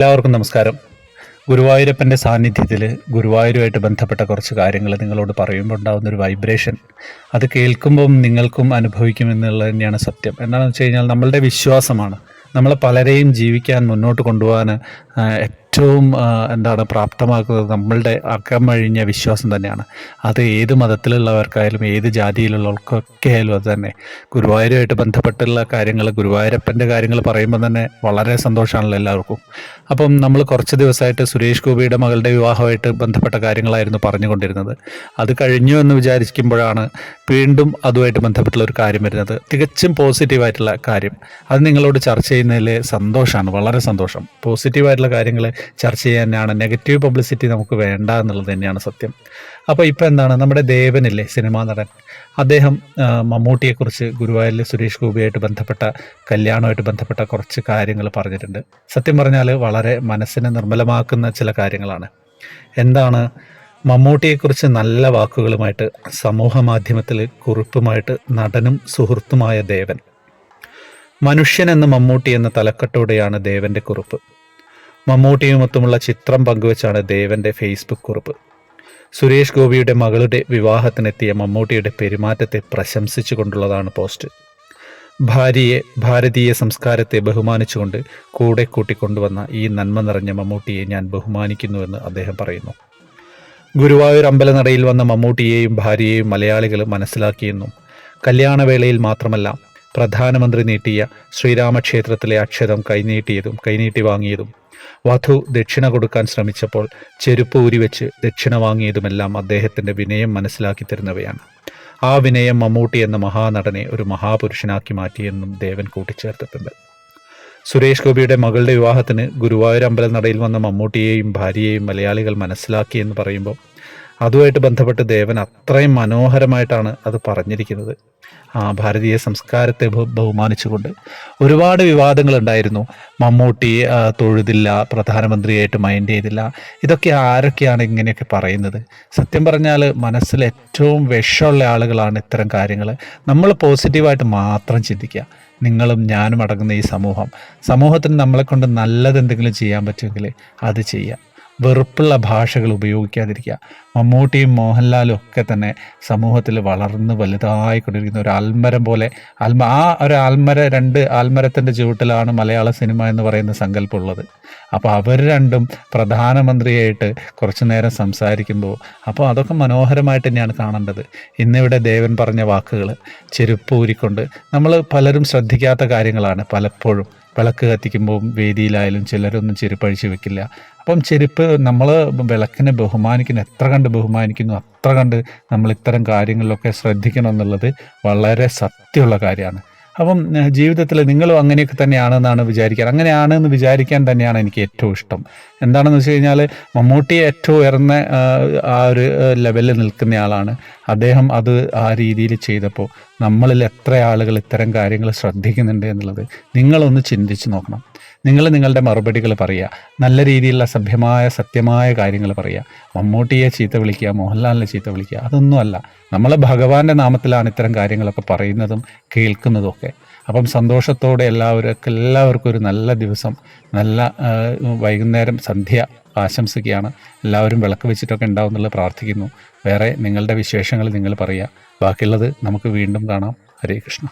എല്ലാവർക്കും നമസ്കാരം. ഗുരുവായൂരപ്പന്റെ സാന്നിധ്യത്തിൽ ഗുരുവായൂരുമായിട്ട് ബന്ധപ്പെട്ട കുറച്ച് കാര്യങ്ങൾ നിങ്ങളോട് പറയുമ്പോൾ ഉണ്ടാകുന്ന ഒരു വൈബ്രേഷൻ അത് കേൾക്കുമ്പം നിങ്ങൾക്കും അനുഭവിക്കുമെന്നുള്ളത് തന്നെയാണ് സത്യം. എന്താണെന്ന് വെച്ച് കഴിഞ്ഞാൽ നമ്മളുടെ വിശ്വാസമാണ്. നമ്മളെ പലരെയും ജീവിക്കാൻ മുന്നോട്ട് കൊണ്ടുപോകാൻ ഏറ്റവും എന്താണ് പ്രാപ്തമാക്കുന്നത് നമ്മളുടെ അകമഴിഞ്ഞ വിശ്വാസം തന്നെയാണ്. അത് ഏത് മതത്തിലുള്ളവർക്കായാലും ഏത് ജാതിയിലുള്ളവർക്കൊക്കെ ആയാലും അത് തന്നെ. ഗുരുവായൂരുമായിട്ട് ബന്ധപ്പെട്ടുള്ള കാര്യങ്ങൾ ഗുരുവായൂരപ്പന്റെ കാര്യങ്ങൾ പറയുമ്പോൾ തന്നെ വളരെ സന്തോഷമാണല്ലോ എല്ലാവർക്കും. അപ്പം നമ്മൾ കുറച്ച് ദിവസമായിട്ട് സുരേഷ് ഗോപിയുടെ മകളുടെ വിവാഹമായിട്ട് ബന്ധപ്പെട്ട കാര്യങ്ങളായിരുന്നു പറഞ്ഞുകൊണ്ടിരുന്നത്. അത് കഴിഞ്ഞു എന്ന് വിചാരിക്കുമ്പോഴാണ് വീണ്ടും അതുമായിട്ട് ബന്ധപ്പെട്ടുള്ള ഒരു കാര്യം വരുന്നത്. തികച്ചും പോസിറ്റീവായിട്ടുള്ള കാര്യം. അത് നിങ്ങളോട് ചർച്ച ചെയ്യുന്നതിൽ സന്തോഷമാണ് വളരെ സന്തോഷം. പോസിറ്റീവായിട്ടുള്ള കാര്യങ്ങൾ ചർച്ച ചെയ്യാനാണ്. നെഗറ്റീവ് പബ്ലിസിറ്റി നമുക്ക് വേണ്ട എന്നുള്ളത് തന്നെയാണ് സത്യം. അപ്പോൾ ഇപ്പോൾ എന്താണ്? നമ്മുടെ ദേവനില്ലേ സിനിമാ നടൻ. അദ്ദേഹം മമ്മൂട്ടിയെക്കുറിച്ച് ഗുരുവായൂരിലെ സുരേഷ് ഗോപിയായിട്ട് ബന്ധപ്പെട്ട കല്യാണമായിട്ട് ബന്ധപ്പെട്ട കുറച്ച് കാര്യങ്ങൾ പറഞ്ഞിട്ടുണ്ട്. സത്യം പറഞ്ഞാൽ വളരെ മനസ്സിനെ നിർമ്മലമാക്കുന്ന ചില കാര്യങ്ങളാണ്. എന്താണ്? മമ്മൂട്ടിയെക്കുറിച്ച് നല്ല വാക്കുകളുമായിട്ട് സമൂഹ മാധ്യമത്തിൽ കുറിപ്പുമായിട്ട് നടനും സുഹൃത്തുമായ ദേവൻ. മനുഷ്യൻ എന്ന മമ്മൂട്ടി എന്ന തലക്കെട്ടോടെയാണ് ദേവന്റെ കുറിപ്പ്. മമ്മൂട്ടിയുമൊത്തുമുള്ള ചിത്രം പങ്കുവച്ചാണ് ദേവന്റെ ഫേസ്ബുക്ക് കുറിപ്പ്. സുരേഷ് ഗോപിയുടെ മകളുടെ വിവാഹത്തിനെത്തിയ മമ്മൂട്ടിയുടെ പെരുമാറ്റത്തെ പ്രശംസിച്ചുകൊണ്ടുള്ളതാണ് പോസ്റ്റ്. ഭാര്യയെ ഭാരതീയ സംസ്കാരത്തെ ബഹുമാനിച്ചുകൊണ്ട് കൂടെ കൂട്ടിക്കൊണ്ടുവന്ന ഈ നന്മ നിറഞ്ഞ മമ്മൂട്ടിയെ ഞാൻ ബഹുമാനിക്കുന്നുവെന്ന് അദ്ദേഹം പറയുന്നു. ഗുരുവായൂർ അമ്പലനടയിൽ വന്ന മമ്മൂട്ടിയെയും ഭാര്യയെയും മലയാളികൾ മനസ്സിലാക്കിയെന്നും കല്യാണവേളയിൽ മാത്രമല്ല പ്രധാനമന്ത്രി നീട്ടിയ ശ്രീരാമക്ഷേത്രത്തിലെ അക്ഷരം കൈനീട്ടിയതും കൈനീട്ടി വാങ്ങിയതും. വധു ദക്ഷിണ കൊടുക്കാൻ ശ്രമിച്ചപ്പോൾ ചെരുപ്പ് ഊരിവെച്ച് ദക്ഷിണ വാങ്ങിയതുമെല്ലാം അദ്ദേഹത്തിന്റെ വിനയം മനസ്സിലാക്കി തരുന്നവയാണ്. ആ വിനയം മമ്മൂട്ടി എന്ന മഹാനടനെ ഒരു മഹാപുരുഷനാക്കി മാറ്റിയെന്നും ദേവൻ കൂട്ടിച്ചേർത്തിട്ടുണ്ട്. സുരേഷ് ഗോപിയുടെ മകളുടെ വിവാഹത്തിന് ഗുരുവായൂർ അമ്പലനടയിൽ വന്ന മമ്മൂട്ടിയെയും ഭാര്യയെയും മലയാളികൾ മനസ്സിലാക്കിയെന്ന് പറയുമ്പോൾ അതുമായിട്ട് ബന്ധപ്പെട്ട് ദേവൻ അത്രയും മനോഹരമായിട്ടാണ് അത് പറഞ്ഞിരിക്കുന്നത്. ആ ഭാരതീയ സംസ്കാരത്തെ ബഹുമാനിച്ചുകൊണ്ട് ഒരുപാട് വിവാദങ്ങൾ ഉണ്ടായിരുന്നു മമ്മൂട്ടി തൊഴുതില്ല പ്രധാനമന്ത്രിയായിട്ട് മൈൻഡ് ചെയ്തില്ല. ഇതൊക്കെ ആരൊക്കെയാണ് ഇങ്ങനെയൊക്കെ പറയുന്നത്? സത്യം പറഞ്ഞാൽ മനസ്സിൽ ഏറ്റവും വിഷമുള്ള ആളുകളാണ് ഇത്തരം കാര്യങ്ങൾ നമ്മൾ പോസിറ്റീവായിട്ട് മാത്രം ചിന്തിക്കുക. നിങ്ങളും ഞാനും അടങ്ങുന്ന ഈ സമൂഹം. സമൂഹത്തിന് നമ്മളെക്കൊണ്ട് നല്ലതെന്തെങ്കിലും നല്ലത് ചെയ്യാൻ പറ്റുമെങ്കിൽ അത് ചെയ്യുക വെറുപ്പുള്ള ഭാഷകൾ ഉപയോഗിക്കാതിരിക്കുക. മമ്മൂട്ടിയും മോഹൻലാലും ഒക്കെ തന്നെ സമൂഹത്തിൽ വളർന്ന് വലുതായിക്കൊണ്ടിരിക്കുന്ന ഒരു ആൽമരം പോലെ ആൽമ ആ ഒരു ആൽമര രണ്ട് ആൽമരത്തിന്റെ ചുവട്ടിലാണ് മലയാള സിനിമ എന്ന് പറയുന്ന സങ്കല്പമുള്ളത്. അപ്പോൾ അവർ രണ്ടും പ്രധാനമന്ത്രിയായിട്ട് കുറച്ചു നേരം സംസാരിക്കുമ്പോൾ അപ്പോൾ അതൊക്കെ മനോഹരമായിട്ട് തന്നെയാണ് കാണേണ്ടത്. ഇന്നിവിടെ ദേവൻ പറഞ്ഞ വാക്കുകൾ ചെരുപ്പ് ഊരിക്കൊണ്ട് നമ്മൾ പലരും ശ്രദ്ധിക്കാത്ത കാര്യങ്ങളാണ് പലപ്പോഴും. വിളക്ക് കത്തിക്കുമ്പോൾ വേദിയിലായാലും ചിലരൊന്നും ചെരുപ്പ് അഴിച്ചു വെക്കില്ല. അപ്പം ചെരുപ്പ് നമ്മൾ വിളക്കിനെ ബഹുമാനിക്കുന്ന. എത്ര കണ്ട് ബഹുമാനിക്കുന്നു അത്ര കണ്ട് നമ്മൾ ഇത്തരം കാര്യങ്ങളിലൊക്കെ ശ്രദ്ധിക്കണം എന്നുള്ളത് വളരെ സത്യമുള്ള കാര്യമാണ്. അപ്പം ജീവിതത്തിൽ നിങ്ങളും അങ്ങനെയൊക്കെ തന്നെയാണെന്നാണ് വിചാരിക്കാൻ. അങ്ങനെയാണ് എന്ന് വിചാരിക്കാൻ തന്നെയാണ് എനിക്ക് ഏറ്റവും ഇഷ്ടം. എന്താണെന്ന് വെച്ച് കഴിഞ്ഞാൽ മമ്മൂട്ടി ഏറ്റവും ഉയർന്ന ആ ഒരു ലെവലിൽ നിൽക്കുന്ന ആളാണ്. അദ്ദേഹം അത് ആ രീതിയിൽ ചെയ്തപ്പോൾ നമ്മളിൽ എത്ര ആളുകൾ ഇത്തരം കാര്യങ്ങൾ ശ്രദ്ധിക്കുന്നുണ്ട് എന്നുള്ളത് നിങ്ങളൊന്ന് ചിന്തിച്ച് നോക്കണം. നിങ്ങൾ നിങ്ങളുടെ മറുപടികൾ പറയുക. നല്ല രീതിയിലുള്ള സഭ്യമായ സത്യമായ കാര്യങ്ങൾ പറയുക. മമ്മൂട്ടിയെ ചീത്ത വിളിക്കുക മോഹൻലാലിനെ ചീത്ത വിളിക്കുക അതൊന്നുമല്ല നമ്മൾ ഭഗവാന്റെ നാമത്തിലാണ് ഇത്തരം കാര്യങ്ങളൊക്കെ പറയുന്നതും കേൾക്കുന്നതും ഒക്കെ. അപ്പം സന്തോഷത്തോടെ എല്ലാവർക്കും എല്ലാവർക്കും ഒരു നല്ല ദിവസം നല്ല വൈകുന്നേരം സന്ധ്യ ആശംസിക്കുകയാണ്. എല്ലാവരും വിളക്ക് വെച്ചിട്ടൊക്കെ ഉണ്ടാവും എന്നുള്ളത് പ്രാർത്ഥിക്കുന്നു. വേറെ നിങ്ങളുടെ വിശേഷങ്ങൾ നിങ്ങൾ പറയുക. ബാക്കിയുള്ളത് നമുക്ക് വീണ്ടും കാണാം. ഹരേ കൃഷ്ണ.